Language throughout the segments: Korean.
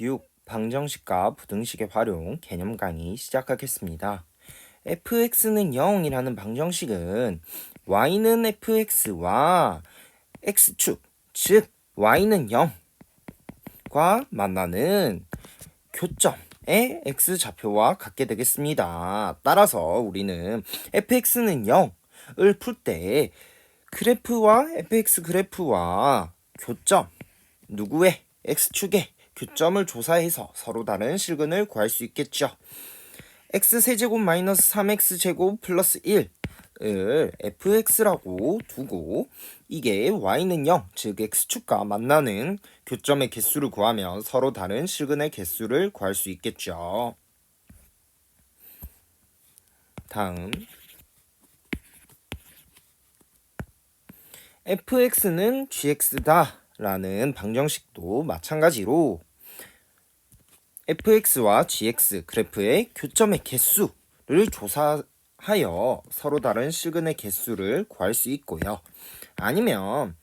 6. 방정식과 부등식의 활용 개념 강의 시작하겠습니다. fx는 0이라는 방정식은 y는 fx와 x축, 즉 y는 0과 만나는 교점의 x좌표와 같게 되겠습니다. 따라서 우리는 fx는 0을 풀 때 그래프와 fx 그래프와 교점 누구의 x축의 교점을 조사해서 서로 다른 실근을 구할 수 있겠죠. x세제곱 마이너스 3x제곱 플러스 1을 fx라고 두고 이게 y는 0, 즉 x축과 만나는 교점의 개수를 구하면 서로 다른 실근의 개수를 구할 수 있겠죠. 다음 fx는 gx다 라는 방정식도 마찬가지로 fx와 gx 그래프의 교점의 개수를 조사하여 서로 다른 실근의 개수를 구할 수 있고요. 아니면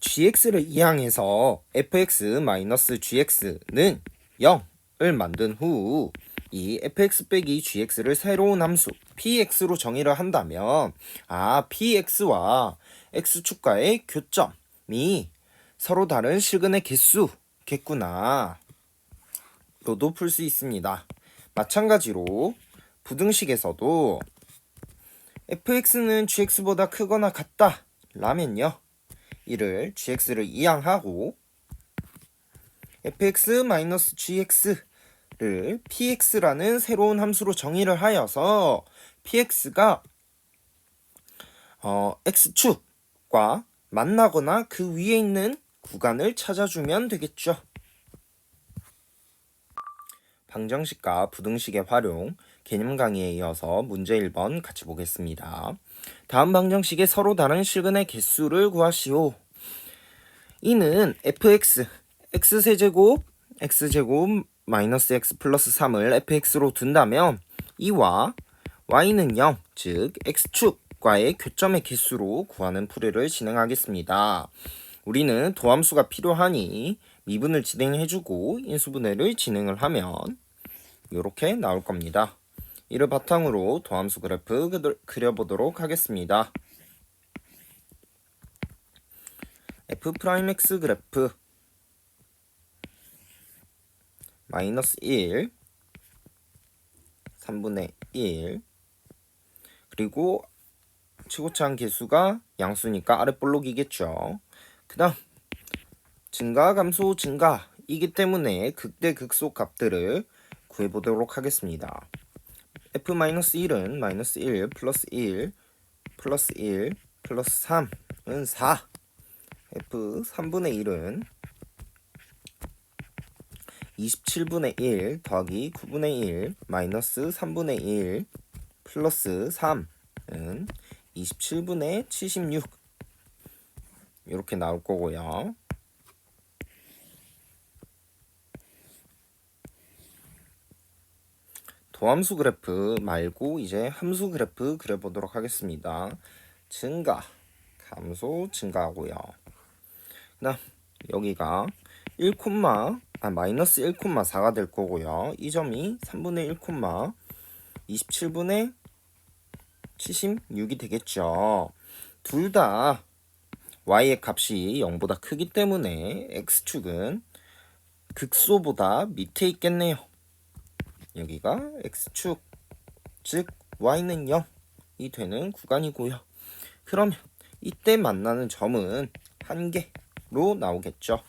gx를 이항해서 fx-gx는 0을 만든 후 이 fx 빼기 gx를 새로운 함수 px로 정의를 한다면 아 px와 x축과의 교점 이 서로 다른 실근의 개수 겠구나 로도 풀 수 있습니다. 마찬가지로 부등식에서도 fx는 gx보다 크거나 같다 라면요 이를 gx를 이항하고 fx-gx를 px라는 새로운 함수로 정의를 하여서 px가 어, x축과 만나거나 그 위에 있는 구간을 찾아주면 되겠죠. 방정식과 부등식의 활용 개념 강의에 이어서 문제 1번 같이 보겠습니다. 다음 방정식의 서로 다른 실근의 개수를 구하시오. 이는 fx, x세제곱, x제곱 마이너스 x 플러스 3을 fx로 둔다면 이와 y는 0, 즉 x축 과의 교점의 개수로 구하는 풀이를 진행하겠습니다. 우리는 도함수가 필요하니 미분을 진행해주고 인수분해를 진행을 하면 이렇게 나올 겁니다. 이를 바탕으로 도함수 그래프 그려보도록 하겠습니다. f'x 그래프 마이너스 1 3분의 1 그리고 치고차한 개수가 양수니까 아랫볼록이겠죠. 그 다음 증가 감소 증가 이기 때문에 극대 극소 값들을 구해보도록 하겠습니다. f-1은 마이너스 1 플러스 1 플러스 1 플러스 3은 4 f 3분의 1은 27분의 1 더하기 9분의 1 마이너스 3분의 1 플러스 3은 27분의 76 이렇게 나올 거고요. 도함수 그래프 말고 이제 함수 그래프 그려보도록 하겠습니다. 증가, 감소, 증가하고요. 그다음 여기가 1, 아 마이너스 1,4가 될 거고요. 이 점이 3분의 1, 27분의 76이 되겠죠. 둘 다 y의 값이 0보다 크기 때문에 x축은 극소보다 밑에 있겠네요. 여기가 x축, 즉 y는 0이 되는 구간이고요. 그러면 이때 만나는 점은 한 개로 나오겠죠.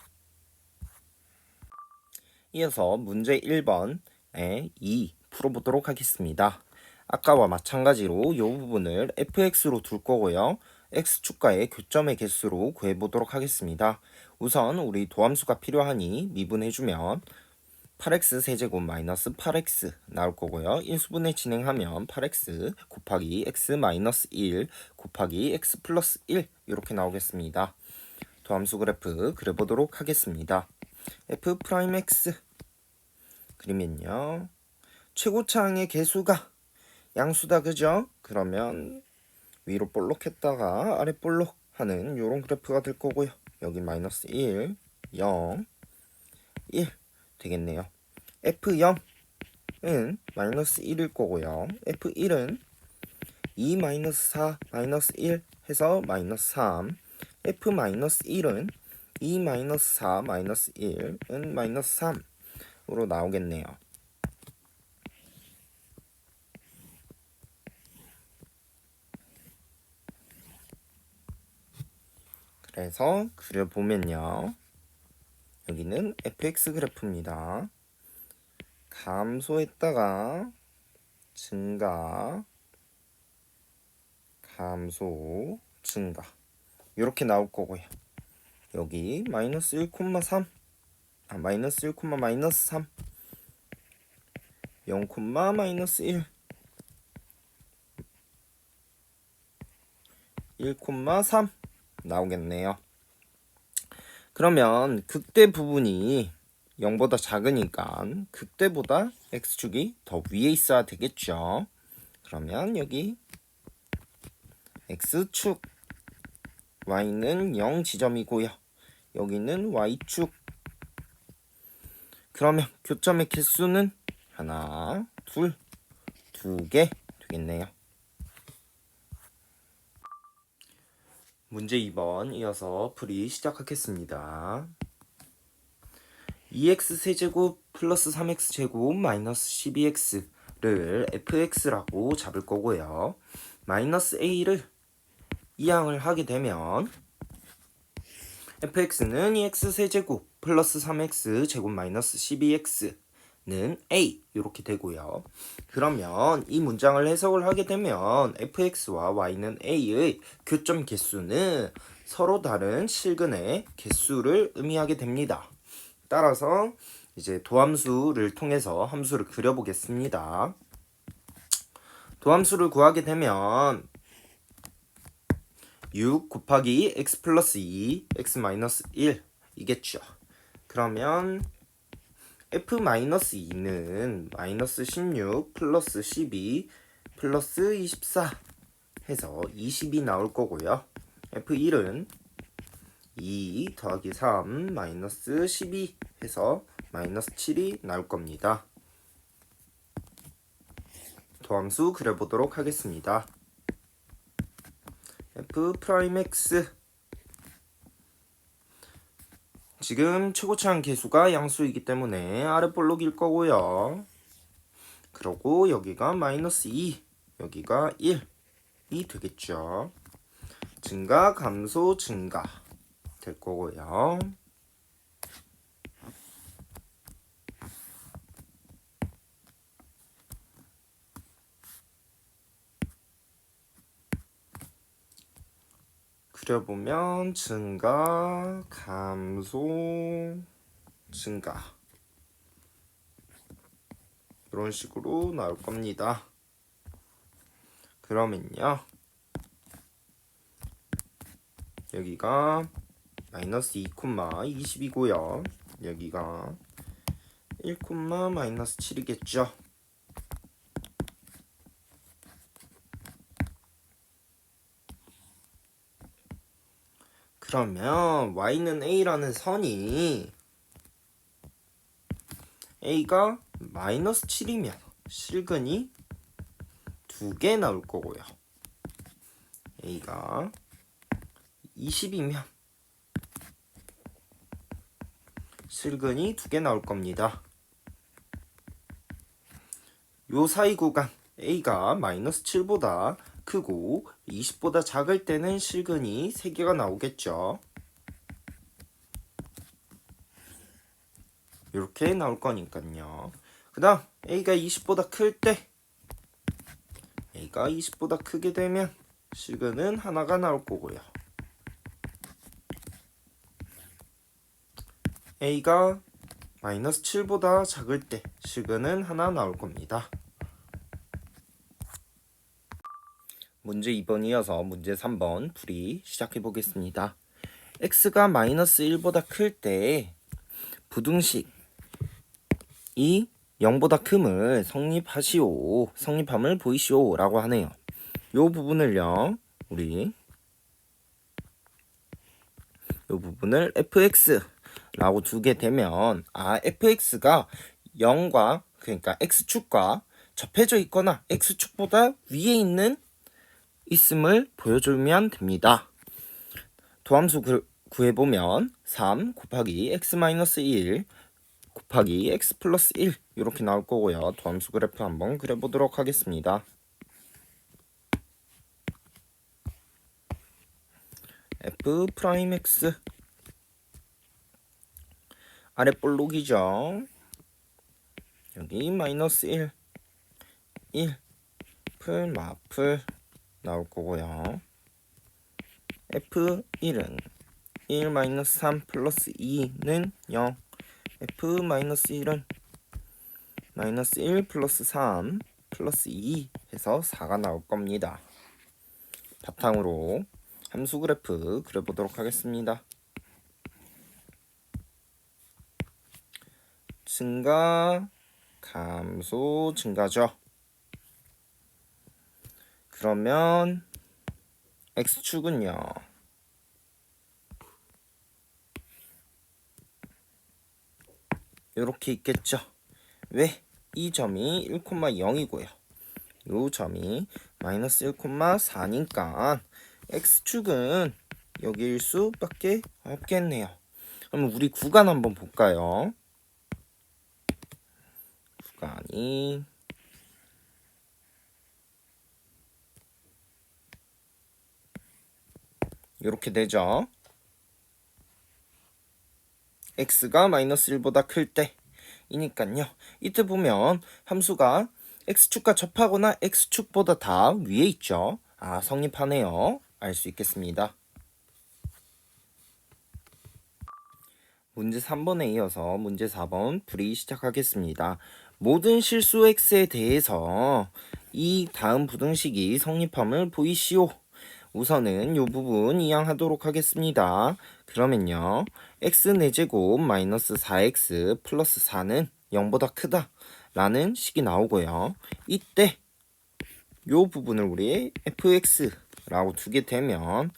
이어서 문제 1번에 2 풀어보도록 하겠습니다. 아까와 마찬가지로 이 부분을 fx로 둘 거고요. x축과의 교점의 개수로 구해보도록 하겠습니다. 우선 우리 도함수가 필요하니 미분해주면 8x 세제곱 마이너스 8x 나올 거고요. 인수분해 진행하면 8x 곱하기 x 마이너스 1 곱하기 x 플러스 1 이렇게 나오겠습니다. 도함수 그래프 그려보도록 하겠습니다. f 프라임 x 그리면요. 최고차항의 개수가 양수다 그죠? 그러면 위로 볼록했다가 아래 볼록 하는 요런 그래프가 될 거고요. 여기 마이너스 1, 0, 1 되겠네요. F0은 마이너스 1일 거고요. F1은 2 마이너스 4 마이너스 1 해서 마이너스 3 F 마이너스 1은 2 마이너스 4 마이너스 1은 마이너스 3으로 나오겠네요. 그래서 그려보면요. 여기는 fx 그래프입니다. 감소했다가 증가, 감소, 증가 이렇게 나올 거고요. 여기 마이너스 1,3 아, 마이너스 1, 마이너스 3 0, 마이너스 1 1,3 나오겠네요. 그러면 극대 부분이 0보다 작으니까 극대보다 x축이 더 위에 있어야 되겠죠. 그러면 여기 x축 y는 0 지점이고요. 여기는 y축 그러면 교점의 개수는 하나, 둘, 두 개 되겠네요. 문제 2번 이어서 풀이 시작하겠습니다. 2x 세제곱 플러스 3x 제곱 마이너스 12x를 fx라고 잡을 거고요. 마이너스 a를 이항을 하게 되면 fx는 2x 세제곱 플러스 3x 제곱 마이너스 12x 는 a 이렇게 되고요. 그러면 이 문장을 해석을 하게 되면 fx와 y는 a의 교점 개수는 서로 다른 실근의 개수를 의미하게 됩니다. 따라서 이제 도함수를 통해서 함수를 그려보겠습니다. 도함수를 구하게 되면 6 곱하기 x 플러스 2, x 마이너스 1 이겠죠. 그러면 f 마이너스 2는 마이너스 16 플러스 12 플러스 24 해서 20이 나올 거고요. f1은 2 더하기 3 마이너스 12 해서 마이너스 7이 나올 겁니다. 도함수 그려보도록 하겠습니다. f 프라임 x 지금 최고차항 개수가 양수이기 때문에 아랫볼록일 거고요. 그러고 여기가 마이너스 2, 여기가 1 이 되겠죠. 증가, 감소, 증가 될 거고요. 그려보면 증가, 감소, 증가 이런 식으로 나올 겁니다. 그러면요 여기가 마이너스 2, 20이고요. 여기가 1, 마이너스 7이겠죠. 그러면 y는 a라는 선이 a가 마이너스 7이면 실근이 두 개 나올 거고요. a가 20이면 실근이 두 개 나올 겁니다. 요 사이 구간 a가 마이너스 7보다 크고 20보다 작을 때는 실근이 3개가 나오겠죠. 이렇게 나올 거니까요. 그 다음 A가 20보다 클 때 A가 20보다 크게 되면 실근은 하나가 나올 거고요. A가 마이너스 7보다 작을 때 실근은 하나 나올 겁니다. 문제 2번 이어서 문제 3번 풀이 시작해 보겠습니다. x가 마이너스 1보다 클 때 부등식 이 0보다 큼을 성립하시오 성립함을 보이시오 라고 하네요. 요 부분을요 우리 요 부분을 fx 라고 두게 되면 아 fx가 0과 그러니까 x축과 접해져 있거나 x축보다 위에 있는 있음을 보여주면 됩니다. 도함수 구- 구해보면 3 곱하기 x-1 곱하기 x 플러스 1 이렇게 나올 거고요. 도함수 그래프 한번 그려보도록 하겠습니다. f 프라임 x 아래 볼록이죠. 여기 마이너스 1 1 풀 마플 나올 거고요. f1은 1 마이너스 3 플러스 2는 0 f 마이너스 1은 마이너스 1 플러스 3 플러스 2 해서 4가 나올 겁니다. 바탕으로 함수 그래프 그려보도록 하겠습니다. 증가, 감소, 증가죠. 그러면 x축은요. 이렇게 있겠죠. 왜? 이 점이 1,0이고요. 이 점이 마이너스 1,4니까 x축은 여기일 수밖에 없겠네요. 그럼 우리 구간 한번 볼까요? 구간이 이렇게 되죠. x가 마이너스 1보다 클 때. 이니까요. 이때 보면 함수가 x축과 접하거나 x축보다 다 위에 있죠. 아, 성립하네요. 알 수 있겠습니다. 문제 3번에 이어서 문제 4번 풀이 시작하겠습니다. 모든 실수 x에 대해서 이 다음 부등식이 성립함을 보이시오. 우선은 이 부분 이양하도록 하겠습니다. 그러면요. x 4제곱 마이너스 4x 플러스 4는 0보다 크다 라는 식이 나오고요. 이때 요 부분을 우리 fx라고 두게 되면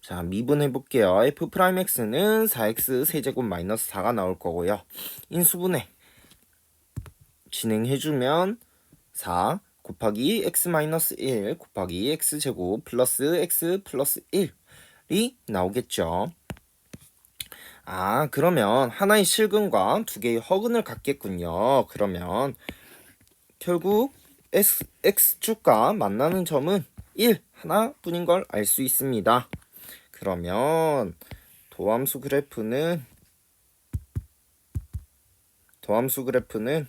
자 미분해 볼게요. f 프라임 x는 4x 세제곱 마이너스 4가 나올 거고요. 인수분해 진행해주면 4 곱하기 x 마이너스 1 곱하기 x 제곱 플러스 x 플러스 1이 나오겠죠. 아 그러면 하나의 실근과 두 개의 허근을 갖겠군요. 그러면 결국 x, x축과 만나는 점은 1 하나뿐인 걸 알 수 있습니다. 그러면 도함수 그래프는 도함수 그래프는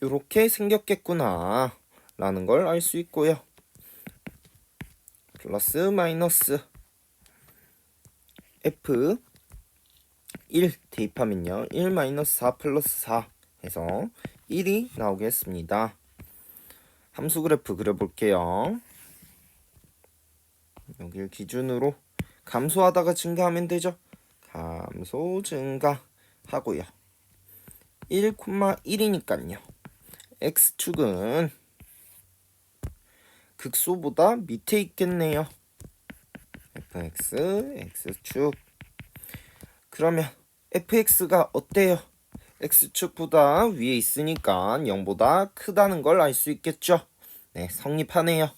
이렇게 생겼겠구나 라는 걸 알 수 있고요. 플러스 마이너스 f 1 대입하면요. 1 마이너스 4 플러스 4 해서 1이 나오겠습니다. 함수 그래프 그려볼게요. 여기를 기준으로 감소하다가 증가하면 되죠. 감소 증가 하고요. 1,1이니까요. X축은 극소보다 밑에 있겠네요. fx, x축. 그러면 fx가 어때요? x축보다 위에 있으니까 0보다 크다는 걸 알 수 있겠죠? 네, 성립하네요.